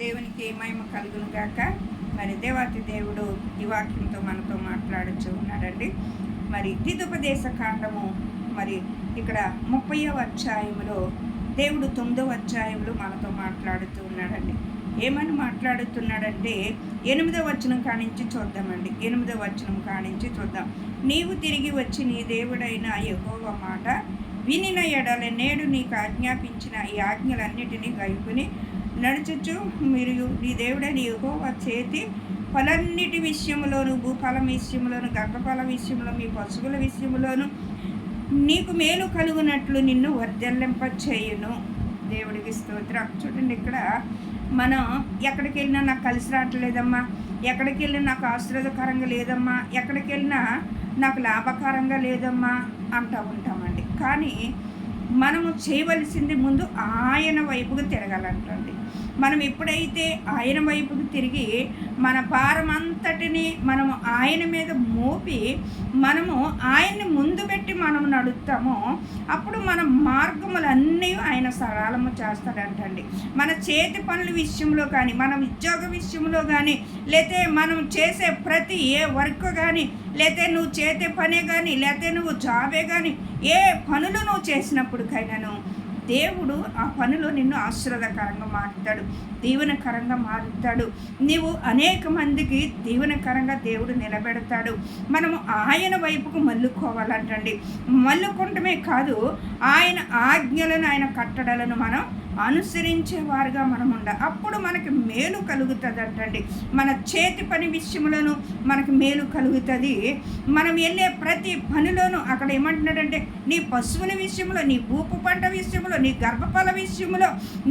దేవునికి మహిమ కలుగును గాక. మరి దేవాతి దేవుడు ఈ వాక్యంతో మనతో మాట్లాడుచు ఉన్నాడండి. మరి ద్వితోపదేశ కాండము మరి ఇక్కడ ముప్పై అధ్యాయంలో దేవుడు తొమ్మిదవ అధ్యాయంలో మనతో మాట్లాడుతూ ఉన్నాడండి. ఏమని మాట్లాడుతున్నాడంటే ఎనిమిదవ వచనం కానించి చూద్దామండి. ఎనిమిదవ వచనం కానించి చూద్దాం. నీవు తిరిగి వచ్చి నీ దేవుడైన యహోవ మాట వినిన ఎడల నేడు నీకు ఆజ్ఞాపించిన ఈ ఆజ్ఞలన్నిటినీ గైపుని నడుచుచు మీరు నీ దేవుడైన యెహోవా చేతి ఫలన్నిటి విషయంలోను భూఫలం విషయంలోను గర్భఫల విషయంలో మీ పశువుల విషయంలోను నీకు మేలు కలుగునట్లు నిన్ను వర్ధల్లింప చేయును దేవుడికి స్తోత్రం. చూడండి ఇక్కడ మనం ఎక్కడికి వెళ్ళినా నాకు కలిసి రావట్లేదమ్మా. ఎక్కడికి వెళ్ళినా నాకు ఆశీర్వాదకరంగా లేదమ్మా. ఎక్కడికి వెళ్ళినా నాకు లాభకరంగా లేదమ్మా అంటూ ఉంటామండి. కానీ మనము చేయవలసింది ముందు ఆయన వైపుకు తిరగాలంటండి. మనం ఎప్పుడైతే ఆయన వైపుకు తిరిగి మన భారం అంతటిని మనము ఆయన మీద మోపి మనము ఆయన్ని ముందు పెట్టి మనం నడుస్తామో అప్పుడు మన మార్గములన్నీ ఆయన సరళము చేస్తాడంటండి. మన చేతి పనుల విషయంలో కానీ మన ఉద్యోగ విషయంలో కానీ లేతే మనం చేసే ప్రతి ఏ వర్క్ కానీ లేతే నువ్వు చేసే పనే కానీ లేతే నువ్వు జాబే కానీ ఏ పనులు నువ్వు చేసినప్పుడుకైనాను దేవుడు ఆ పనిలో నిన్ను ఆశీర్వాదకరంగా మారుతాడు దీవెనకరంగా మారుతాడు. నీవు అనేక మందికి దీవెనకరంగా దేవుడు నిలబెడతాడు. మనము ఆయన వైపుకు మల్లుకోవాలంటండి మల్లుకుంటమే కాదు ఆయన ఆజ్ఞలను ఆయన కట్టడలను మనం అనుసరించే వారుగా మనం ఉండ అప్పుడు మనకి మేలు కలుగుతుంది అంటండి మన చేతి పని విషయంలోనూ మనకి మేలు కలుగుతుంది. మనం వెళ్ళే ప్రతి పనిలోనూ అక్కడ ఏమంటున్నాడంటే నీ పశువుల విషయంలో నీ భూపు పంట విషయంలో నీ గర్భఫల విషయంలో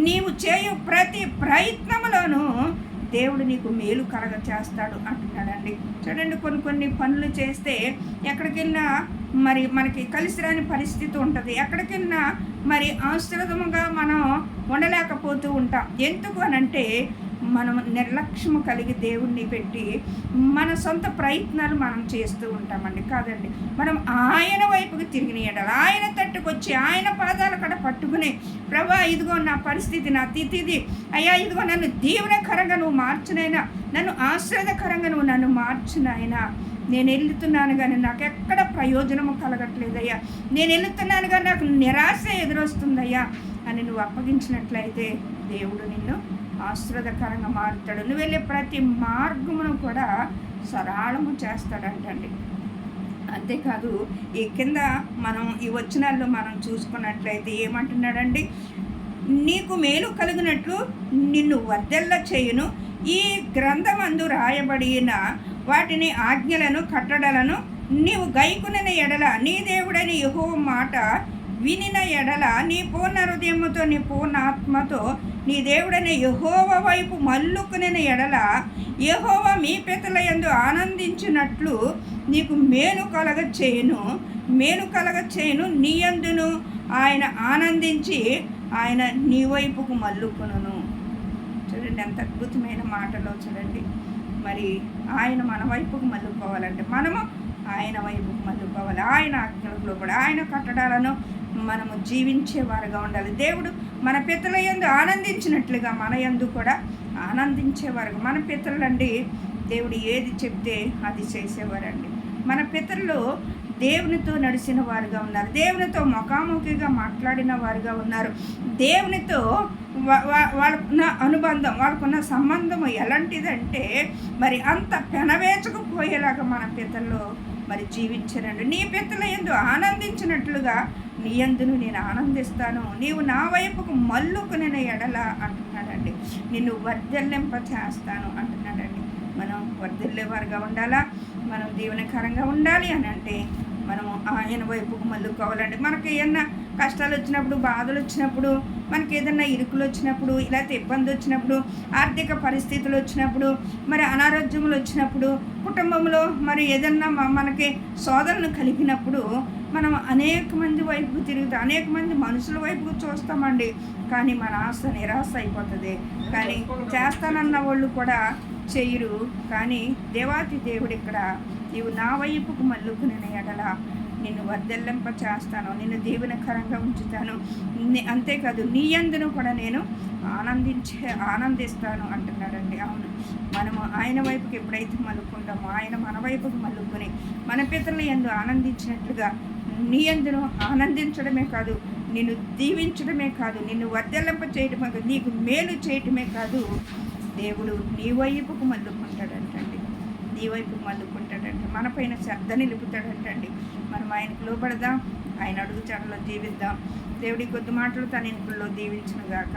నీవు చేయు ప్రతి ప్రయత్నములోనూ దేవుడు నీకు మేలు కలగ చేస్తాడు అంటున్నాడండి. చూడండి కొన్ని కొన్ని పనులు చేస్తే ఎక్కడికి వెళ్ళినా మరి మనకి కలిసి రాని పరిస్థితి ఉంటుంది. ఎక్కడికి వెళ్ళినా మరి ఆశ్రదముగా మనం ఉండలేకపోతూ ఉంటాం. ఎందుకు అనంటే మనం నిర్లక్ష్యం కలిగి దేవుణ్ణి పెట్టి మన సొంత ప్రయత్నాలు మనం చేస్తూ ఉంటామండి. కాదండి. మనం ఆయన వైపుకి తిరిగిన ఎడల ఆయన తట్టుకొచ్చి ఆయన పాదాల కడ పట్టుకుని ప్రభా ఇదిగో నా పరిస్థితి నా తిథిది అయ్యా ఇదిగో నన్ను దీవనకరంగా నువ్వు మార్చునైనా నన్ను ఆశ్రదకరంగా నువ్వు నన్ను మార్చునైనా నేను వెళ్తున్నాను కానీ నాకు ఎక్కడ ప్రయోజనము కలగట్లేదయ్యా. నేను వెళ్తున్నాను కానీ నాకు నిరాశ ఎదురొస్తుందయ్యా అని నువ్వు అప్పగించినట్లయితే దేవుడు నిన్ను ఆశ్రదకరంగా మారుతాడు. నువ్వు వెళ్ళే ప్రతి మార్గమును కూడా సరళము చేస్తాడంటండి. అంతేకాదు ఈ కింద మనం ఈ వచనాల్లో మనం చూసుకున్నట్లయితే ఏమంటున్నాడండి? నీకు మేలు కలిగినట్లు నిన్ను వర్ధెల్ల చేయును. ఈ గ్రంథమందు రాయబడిన వాటిని ఆజ్ఞలను కట్టడలను నీవు గైకునిన ఎడల నీ దేవుడని యహో మాట వినిన ఎడల నీ పూర్ణ హృదయముతో నీ పూర్ణ ఆత్మతో నీ దేవుడని యహోవ వైపు మల్లుకునిన ఎడల యహోవ మీ పితల యందు ఆనందించినట్లు నీకు మేలు కలగ చేయను మేలు కలగ చేయను నీ యందును. ఆయన ఆనందించి ఆయన నీ వైపుకు మల్లుకును చూడండి ఎంత అద్భుతమైన మాటలో చూడండి. మరి ఆయన మన వైపుకు మల్లుకోవాలంటే మనము ఆయన వైపుకు మల్లుకోవాలి ఆయన ఆజ్ఞలకు కూడా ఆయన కట్టడాలను మనము జీవించేవారుగా ఉండాలి. దేవుడు మన పితల యందు ఆనందించినట్లుగా మన యందు కూడా ఆనందించేవారుగా. మన పితరులండి దేవుడు ఏది చెప్తే అది చేసేవారండి. మన పితరులు దేవునితో నడిచిన వారుగా ఉన్నారు. దేవునితో ముఖాముఖిగా మాట్లాడిన వారుగా ఉన్నారు. దేవునితో వాళ్ళకున్న అనుబంధం వాళ్ళకున్న సంబంధం ఎలాంటిదంటే మరి అంత పెనవేచకపోయేలాగా మన పితల్లో మరి జీవించరండి. నీ పిత్తల ఎందు ఆనందించినట్లుగా నీ ఎందును నేను ఆనందిస్తాను. నీవు నా వైపుకు మల్లుకుని ఎడల అంటున్నాడండి. నిన్ను వర్ధల్లింప చేస్తాను అంటున్నాడండి. మనం వర్ధిల్లేవారుగా ఉండాలా? మనం దీవెనకరంగా ఉండాలి అని అంటే మనము ఆయన వైపుకు మల్లుకోవాలండి మనకి ఏమన్నా కష్టాలు వచ్చినప్పుడు బాధలు వచ్చినప్పుడు మనకి ఏదన్నా ఇరుకులు వచ్చినప్పుడు లేకపోతే ఇబ్బంది వచ్చినప్పుడు ఆర్థిక పరిస్థితులు వచ్చినప్పుడు మరి అనారోగ్యములు వచ్చినప్పుడు కుటుంబంలో మరి ఏదన్నా మనకి సోదరులు కలిగినప్పుడు మనం అనేక మంది వైపుకు తిరుగుతాం అనేక మంది మనుషుల వైపుకు చూస్తామండి. కానీ మన ఆశ నిరాశ అయిపోతుంది. కానీ చేస్తానన్న వాళ్ళు కూడా చేయరు. కానీ దేవాతి దేవుడు ఇక్కడ నీవు నా వైపుకు మల్లుకుని ఎడల. నిన్ను వర్ధల్లింప చేస్తాను. నిన్ను దీవెనకరంగా ఉంచుతాను. అంతేకాదు నీ అందును కూడా నేను ఆనందించే ఆనందిస్తాను అంటున్నాడండి. అవును. మనము ఆయన వైపుకి ఎప్పుడైతే మలుక్కుంటామో ఆయన మన వైపుకు మలుక్కుని మన పితరుల ఎందు ఆనందించినట్లుగా నీ అందును ఆనందించడమే కాదు నిన్ను దీవించడమే కాదు నిన్ను వర్ధలింప చేయడమే కాదు నీకు మేలు చేయటమే కాదు దేవుడు నీ వైపుకు మల్లుకుంటాడంటండి నీ వైపు మళ్ళుకుంటాడంట మన పైన శ్రద్ధ నిలుపుతాడంటండి. మనం ఆయనకు లోపడదాం ఆయన అడుగుచాడలో జీవిద్దాం. దేవుడి కొద్ది మాటలు తన ఇంట్లో దీవించునుగాక.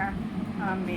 ఆమె